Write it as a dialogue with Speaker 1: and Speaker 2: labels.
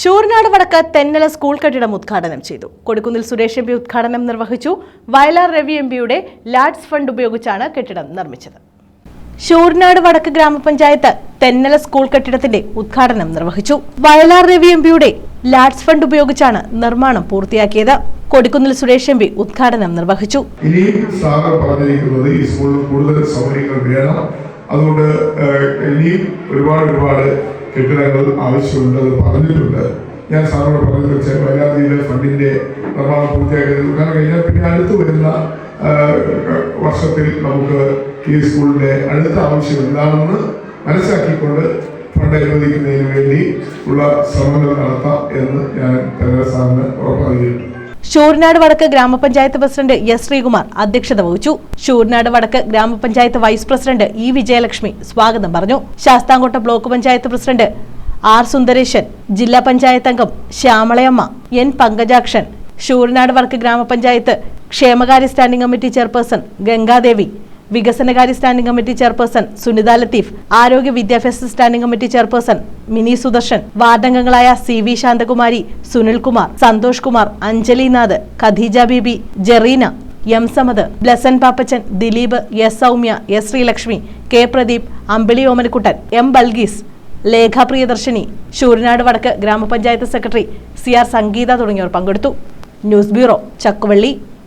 Speaker 1: ശൂർനാട് വടക്ക് തെന്നല സ്കൂൾ കെട്ടിടം ഉദ്ഘാടനം ചെയ്തു. കൊടുക്കുന്നിൽ സുരേഷ് എം പി ഉദ്ഘാടനം നിർവഹിച്ചു. വയലാർ രവി എം പിയുടെ ലാഡ്സ് ഫണ്ട് ഉപയോഗിച്ചാണ് കെട്ടിടം നിർമ്മിച്ചത്. ശൂർനാട് വടക്ക് ഗ്രാമപഞ്ചായത്ത് തെന്നല സ്കൂൾ കെട്ടിടത്തിന്റെ ഉദ്ഘാടനം നിർവഹിച്ചു. വയലാർ രവി എം പിയുടെ ലാഡ്സ് ഫണ്ട് ഉപയോഗിച്ചാണ് നിർമ്മാണം പൂർത്തിയാക്കിയത്. കൊടിക്കുന്നിൽ സുരേഷ് എം പി ഉദ്ഘാടനം നിർവഹിച്ചു.
Speaker 2: കൂടുതൽ സൗകര്യങ്ങൾ വേണം. അതുകൊണ്ട് ഇനിയും ഒരുപാട് ഒരുപാട് കെട്ടിടങ്ങൾ ആവശ്യമുണ്ടെന്ന് പറഞ്ഞിട്ടുണ്ട്. ഞാൻ സാറിനോട് പറഞ്ഞത് വെച്ചാൽ വയലാതിയിലെ ഫണ്ടിന്റെ നിർമ്മാണം പൂർത്തിയാക്കിയത് കഴിഞ്ഞാൽ പിന്നെ അടുത്ത് വരുന്ന വർഷത്തിൽ നമുക്ക് ഈ സ്കൂളിന്റെ അടുത്ത ആവശ്യം എന്താണെന്ന് മനസ്സിലാക്കിക്കൊണ്ട് ഫണ്ട് അനുവദിക്കുന്നതിന് വേണ്ടി ഉള്ള ശ്രമങ്ങൾ നടത്താം എന്ന് ഞാൻ തെരഞ്ഞെടുപ്പ് സാറിന് ഉറപ്പ് നൽകിയിട്ടുണ്ട്.
Speaker 1: ഷൂർനാട് വടക്ക് ഗ്രാമപഞ്ചായത്ത് പ്രസിഡന്റ് എസ് ശ്രീകുമാർ അധ്യക്ഷത വഹിച്ചു. ഷൂർനാട് വടക്ക് ഗ്രാമപഞ്ചായത്ത് വൈസ് പ്രസിഡന്റ് ഇ വിജയലക്ഷ്മി സ്വാഗതം പറഞ്ഞു. Sasthamkotta block panchayat president R Sundaresan ജില്ലാ പഞ്ചായത്ത് അംഗം ശ്യാമളയമ്മ എൻ പങ്കജാക്ഷൻ ഷൂർനാട് വടക്ക് ഗ്രാമപഞ്ചായത്ത് ക്ഷേമകാര്യ സ്റ്റാൻഡിംഗ് കമ്മിറ്റി ചെയർപേഴ്സൺ ഗംഗാദേവി വികസനകാര്യ standing committee chairperson Sunitha Latheef ആരോഗ്യ വിദ്യാഭ്യാസ standing committee chairperson Mini Sudarshan വാർഡംഗങ്ങളായ C V Santhakumari Sunilkumar Santhosh Kumar Anjali Nath Khadeeja Beebi Jereena M Samad Blessen Pappachan Dileep S Soumya S Sreelakshmi K Pradeep Ambili Omanakuttan M Balkees Lekha Priyadarshini Sooranad Vadakku ഗ്രാമപഞ്ചായത്ത് secretary C R Sangeetha തുടങ്ങിയവർ പങ്കെടുത്തു. News bureau Chakkuvally.